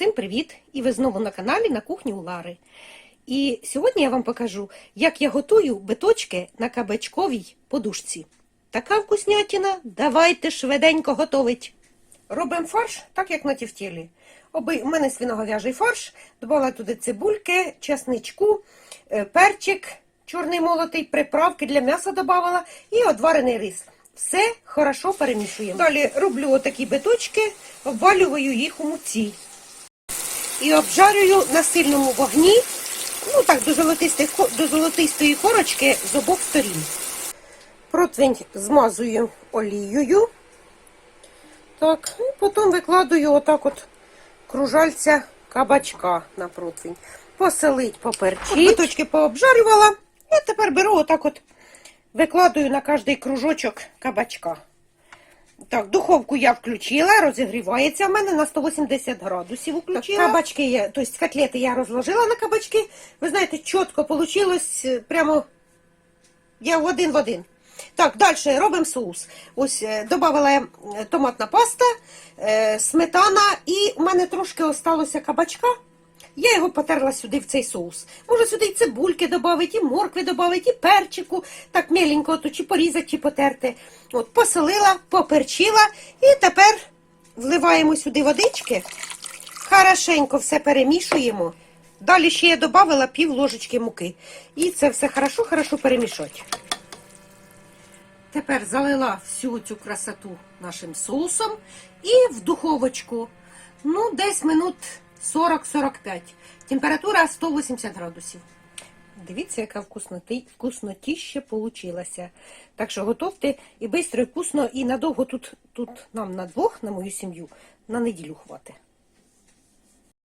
Всім привіт! І ви знову на каналі на кухні у Лари. І сьогодні я вам покажу, як я готую биточки на кабачковій подушці. Така вкуснятина, давайте швиденько готовить. Робимо фарш, так як на тівтєлі. Оби, у мене свиноговяжий фарш, додала туди цибульки, чесничку, е, перчик, чорний молотий, приправки для м'яса додавала і одварений рис. Все хорошо перемішуємо. Далі роблю отакі биточки, обвалюю їх у муці. І обжарюю на сильному вогні, ну так, до, золотистих, до золотистої корочки з обох сторін. Противень змазую олією. Так, і потім викладую отак от кружальця кабачка на противень. Поселить, поперчить. Биточки пообжарювала. І тепер беру отак от, викладую на кожний кружочок кабачка. Так, духовку я включила, розігрівається в мене на 180 градусів. Включила. Так, кабачки, я, тобто котлети я розложила на кабачки. Ви знаєте, чітко вийшло, прямо я в один в один. Так, далі робимо соус. Ось е, додавала я е, томатна паста, е, сметана, і в мене трошки осталося кабачка. Я його потерла сюди в цей соус. Можу сюди і цибульки додати, і моркви додати, і перчику, так меленько, то чи порізати, чи потерти. От, посолила, поперчила, і тепер вливаємо сюди водички, хорошенько все перемішуємо. Далі ще я додала пів ложечки муки. І це все хорошо-хорошо перемішати. Тепер залила всю цю красоту нашим соусом і в духовочку. Ну, десь минут 40-45. Температура 180 градусів. Дивіться, яка вкусноті ще получилася. Так що готовте і швидко, і вкусно, і надовго тут, тут нам на двох, на мою сім'ю, на неділю хватить.